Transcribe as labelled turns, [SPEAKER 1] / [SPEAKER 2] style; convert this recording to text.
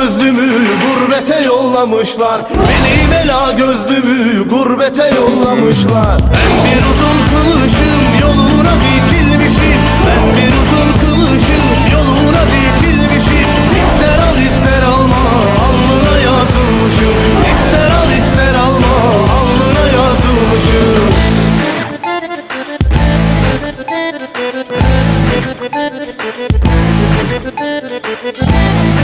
[SPEAKER 1] gözlümü gurbete yollamışlar. Beni bela gözlümü gurbete yollamışlar. Ben bir uzun kılıçım yoluna dikilmişim. Ben bir uzun kılıçım yoluna dikilmişim. İster al ister alma alnına yazılmışım. İster al ister alma alnına yazılmışım. Thank you.